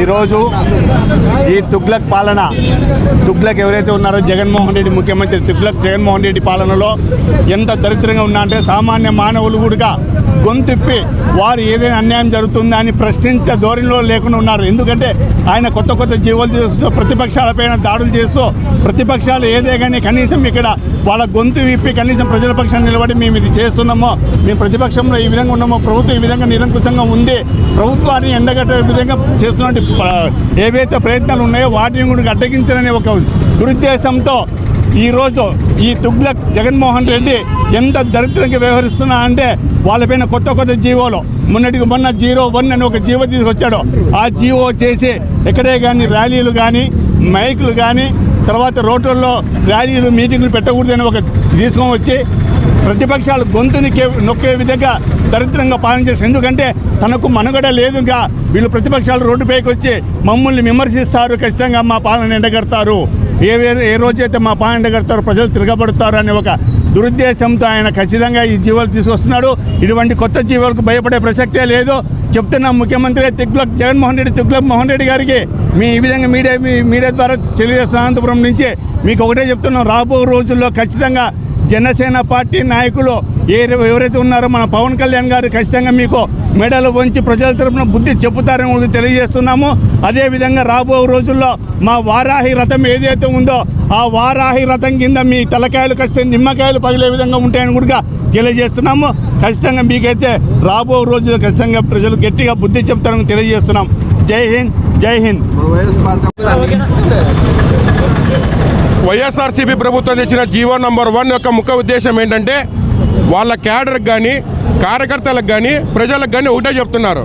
ఈరోజు ఈ తుగ్లక్ పాలన తుగ్లక్ ఎవరైతే ఉన్నారో జగన్మోహన్ రెడ్డి ముఖ్యమంత్రి తుగ్లక్ జగన్మోహన్ రెడ్డి పాలనలో ఎంత దరిద్రంగా ఉన్నా అంటే సామాన్య మానవులు కూడా గొంతిప్పి వారు ఏదైనా అన్యాయం జరుగుతుందా అని ప్రశ్నించే ధోరణిలో లేకుండా ఉన్నారు. ఎందుకంటే ఆయన కొత్త కొత్త జీవోలు చేస్తూ ప్రతిపక్షాలపైన దాడులు చేస్తూ ప్రతిపక్షాలు ఏదే కానీ కనీసం ఇక్కడ వాళ్ళ గొంతు విప్పి కనీసం ప్రజల పక్షాన్ని నిలబడి మేము ఇది చేస్తున్నామో మేము ప్రతిపక్షంలో ఈ విధంగా ఉన్నామో ప్రభుత్వం ఈ విధంగా నిరంకుశంగా ఉంది ప్రభుత్వాన్ని ఎండగట్టే విధంగా చేస్తున్నటువంటి ఏవైతే ప్రయత్నాలు ఉన్నాయో వాటిని కూడా అడ్డగించాలనే ఒక దురుద్దేశంతో ఈరోజు ఈ తుగ్లక్ జగన్మోహన్ రెడ్డి ఎంత దరిద్రంగా వ్యవహరిస్తున్నా అంటే వాళ్ళపైన కొత్త కొత్త జీవోలు. మొన్నటికి మొన్న జీరో వన్ అని ఒక జీవో తీసుకొచ్చాడు. ఆ జీవో చేసి ఎక్కడే కానీ ర్యాలీలు కానీ మైకులు కానీ తర్వాత రోడ్లలో ర్యాలీలు మీటింగులు పెట్టకూడదని ఒక తీసుకొని వచ్చి ప్రతిపక్షాలు గొంతుని నొక్కే విధంగా దరిద్రంగా పాలన చేస్తారు ఎందుకంటే తనకు మనుగడ లేదు ఇంకా వీళ్ళు ప్రతిపక్షాలు రోడ్డుపైకి వచ్చి మమ్మల్ని విమర్శిస్తారు. ఖచ్చితంగా మా పాలన ఎండగడతారు. ఏ ఏ రోజైతే మా పాయింట్ ఎండగడతారో ప్రజలు తిరగబడతారు అనే ఒక దురుద్దేశంతో ఆయన ఖచ్చితంగా ఈ జీవాలు తీసుకొస్తున్నాడు. ఇటువంటి కొత్త జీవాలకు భయపడే ప్రసక్తే లేదు. చెప్తున్న ముఖ్యమంత్రి తిగ్లక్ జగన్మోహన్ రెడ్డి తిగ్లక్ మోహన్ రెడ్డి గారికి మీ ఈ విధంగా మీడియా మీ మీడియా ద్వారా తెలియజేస్తున్న అనంతపురం నుంచి మీకు ఒకటే చెప్తున్నాం. రాబో రోజుల్లో ఖచ్చితంగా జనసేన పార్టీ నాయకులు ఏ ఎవరైతే ఉన్నారో మన పవన్ కళ్యాణ్ గారు ఖచ్చితంగా మీకు మెడలు వంచి ప్రజల తరపున బుద్ధి చెప్పుతారని తెలియజేస్తున్నాము. అదేవిధంగా రాబో రోజుల్లో మా వారాహి రథం ఏదైతే ఉందో ఆ వారాహి రథం కింద మీ తలకాయలు ఖచ్చితంగా నిమ్మకాయలు పగిలే విధంగా ఉంటాయని కూడా తెలియజేస్తున్నాము. ఖచ్చితంగా మీకైతే రాబో రోజుల్లో ఖచ్చితంగా ప్రజలు గట్టిగా బుద్ధి చెప్తారని తెలియజేస్తున్నాం. జై హింద్ జై హింద్. వైఎస్ఆర్సీపీ ప్రభుత్వం తెచ్చిన జీవో నంబర్ వన్ యొక్క ముఖ్య ఉద్దేశం ఏంటంటే వాళ్ళ క్యాడర్కి కానీ కార్యకర్తలకు కానీ ప్రజలకు కానీ ఒకటే చెప్తున్నారు.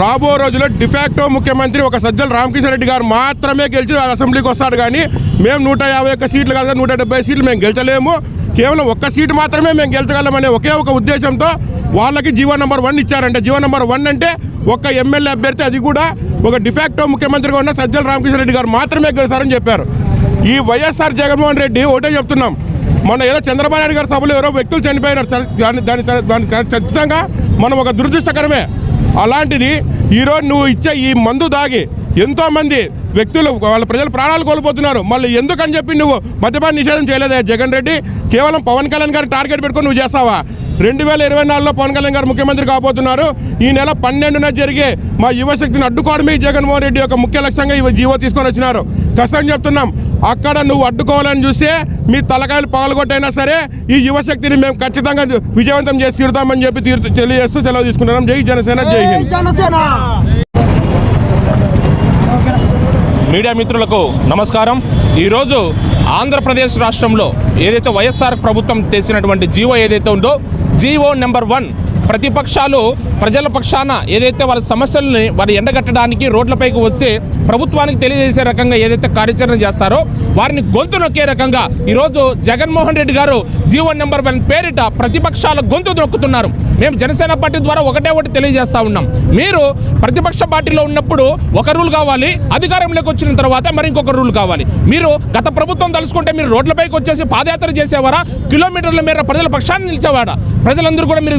రాబో రోజుల్లో డిఫాక్టో ముఖ్యమంత్రి ఒక సజ్జల రామకృష్ణ రెడ్డి గారు మాత్రమే గెలిచి అసెంబ్లీకి వస్తాడు కానీ మేము నూట యాభై ఒక్క సీట్లు కాదు నూట డెబ్బై సీట్లు మేము గెలిచలేము. కేవలం ఒక్క సీటు మాత్రమే మేము గెలిచగలమనే ఒకే ఒక ఉద్దేశంతో వాళ్ళకి జీవో నెంబర్ వన్ ఇచ్చారంటే. జీవో నెంబర్ వన్ అంటే ఒక ఎమ్మెల్యే అభ్యర్థి అది కూడా ఒక డిఫాక్టో ముఖ్యమంత్రిగా ఉన్న సజ్జల రామకృష్ణ రెడ్డి గారు మాత్రమే గెలిచారని చెప్పారు. ఈ వైఎస్ఆర్ జగన్మోహన్ రెడ్డి ఒకటే చెప్తున్నాం. మొన్న ఏదో చంద్రబాబు నాయుడు గారి సభలో ఎవరో వ్యక్తులు చనిపోయినారు. దాని దాని దాని ఖచ్చితంగా మనం ఒక దురదృష్టకరమే. అలాంటిది ఈరోజు నువ్వు ఇచ్చే ఈ మందు దాగి ఎంతో మంది వ్యక్తులు వాళ్ళ ప్రజలు ప్రాణాలు కోల్పోతున్నారు. మళ్ళీ ఎందుకని చెప్పి నువ్వు మద్యపాన నిషేధం చేయలేదా? జగన్ రెడ్డి కేవలం పవన్ కళ్యాణ్ గారి టార్గెట్ పెట్టుకొని నువ్వు చేస్తావా? రెండు వేల ఇరవై నాలుగులో పవన్ కళ్యాణ్ గారు ముఖ్యమంత్రి కాబోతున్నారు. ఈ నెల పన్నెండున జరిగే మా యువశక్తిని అడ్డుకోవడమే జగన్మోహన్ రెడ్డి యొక్క ముఖ్య లక్ష్యంగా ఈ జీవో తీసుకొని వచ్చినారు. కష్టం చెప్తున్నాం. అక్కడ నువ్వు అడ్డుకోవాలని చూస్తే మీ తలకాయలు పగలగొట్టైనా సరే ఈ యువశక్తిని మేము ఖచ్చితంగా విజయవంతం చేసి తీరుతామని చెప్పి తీరు తెలియజేస్తూ సెలవు తీసుకుంటున్నాం జై జనసేన జై హింద్. మీడియా మిత్రులకు నమస్కారం. ఈరోజు ఆంధ్రప్రదేశ్ రాష్ట్రంలో ఏదైతే వైఎస్ఆర్ ప్రభుత్వం తెచ్చినటువంటి జీవో ఏదైతే ఉందో జీవో నెంబర్ వన్ ప్రతిపక్షాలు ప్రజల పక్షాన ఏదైతే వాళ్ళ సమస్యల్ని వారి ఎండగట్టడానికి రోడ్లపైకి వస్తే ప్రభుత్వానికి తెలియజేసే రకంగా ఏదైతే కార్యాచరణ చేస్తారో వారిని గొంతు నొక్కే రకంగా ఈరోజు జగన్మోహన్ రెడ్డి గారు జీవో నెంబర్ వన్ పేరిట ప్రతిపక్షాల గొంతు నొక్కుతున్నారు. మేము జనసేన పార్టీ ద్వారా ఒకటే ఒకటి తెలియజేస్తూ ఉన్నాం. మీరు ప్రతిపక్ష పార్టీలో ఉన్నప్పుడు ఒక రూల్ కావాలి అధికారంలోకి వచ్చిన తర్వాత మరి ఇంకొక రూల్ కావాలి. మీరు గత ప్రభుత్వం తలుసుకుంటే మీరు రోడ్లపైకి వచ్చేసి పాదయాత్ర చేసేవారా? కిలోమీటర్ల మేర ప్రజల పక్షాన్ని నిలిచేవాడా? ప్రజలందరూ కూడా మీరు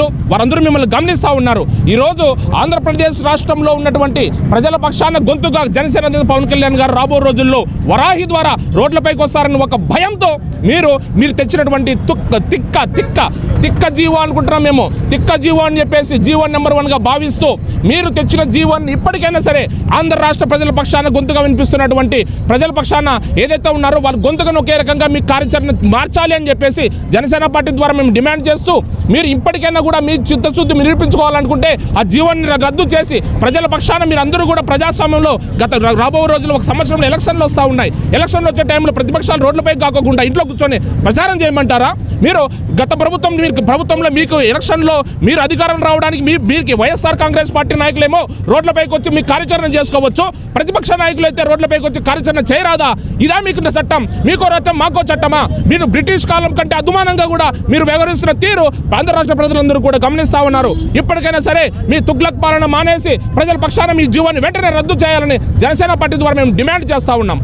విజ్ఞాపులు వారందరూ మిమ్మల్ని గమనిస్తూ ఉన్నారు. ఈరోజు ఆంధ్రప్రదేశ్ రాష్ట్రంలో ఉన్నటువంటి ప్రజల పక్షాన గొంతుగా జనసేన పవన్ కళ్యాణ్ గారు రాబో రోజుల్లో వరాహి ద్వారా రోడ్లపైకి వస్తారని ఒక భయంతో మీరు మీరు తెచ్చినటువంటి తుక్క తిక్క తిక్క తిక్క జీవో అనుకుంటున్నాం మేము. తిక్క జీవో అని చెప్పేసి జీవన్ నెంబర్ వన్గా భావిస్తూ మీరు తెచ్చిన జీవోని ఇప్పటికైనా సరే ఆంధ్ర రాష్ట్ర ప్రజల పక్షాన గొంతుగా వినిపిస్తున్నటువంటి ప్రజల పక్షాన ఏదైతే ఉన్నారో వాళ్ళ గొంతుకను ఒకే రకంగా మీ కార్యాచరణ మార్చాలి అని చెప్పేసి జనసేన పార్టీ ద్వారా మేము డిమాండ్ చేస్తూ మీరు ఇప్పటికైనా కూడా మీ చిత్తశుద్ధి నిరూపించుకోవాలనుకుంటే ఆ జీవన్ని రద్దు చేసి ప్రజల పక్షాన మీరు అందరూ కూడా ప్రజాస్వామ్యంలో గత రాబో రోజుల్లో ఒక సంవత్సరంలో ఎలక్షన్లు వస్తూ ఉన్నాయి. ఎలక్షన్లు వచ్చే టైంలో ప్రతిపక్షాలు రోడ్లపై కాకుండా ఇంట్లో కూర్చొని ప్రచారం చేయమంటారా? మీరు గత ప్రభుత్వం మీరు ప్రభుత్వంలో మీకు ఎలక్షన్లో మీరు అధికారం రావడానికి మీ మీకు వైఎస్ఆర్ కాంగ్రెస్ పార్టీ నాయకులేమో రోడ్లపైకి వచ్చి మీ కార్యాచరణ చేసుకోవచ్చు. ప్రతిపక్ష నాయకులు అయితే రోడ్లపైకి వచ్చి కార్యాచరణ చేయరాదా? ఇదా మీకు చట్టం. మీకో చట్టం మాకో చట్టమా? మీరు బ్రిటిష్ కాలం కంటే అదుమానంగా కూడా మీరు వ్యవహరిస్తున్న తీరు ఆంధ్ర రాష్ట్ర ప్రజలందరూ కూడా గమనిస్తా ఉన్నారు. ఇప్పటికైనా సరే మీ తుగ్లక్ పాలన మానేసి ప్రజల పక్షాన మీ జీవాన్ని వెంటనే రద్దు చేయాలని జనసేన పార్టీ ద్వారా మేము డిమాండ్ చేస్తా ఉన్నాం.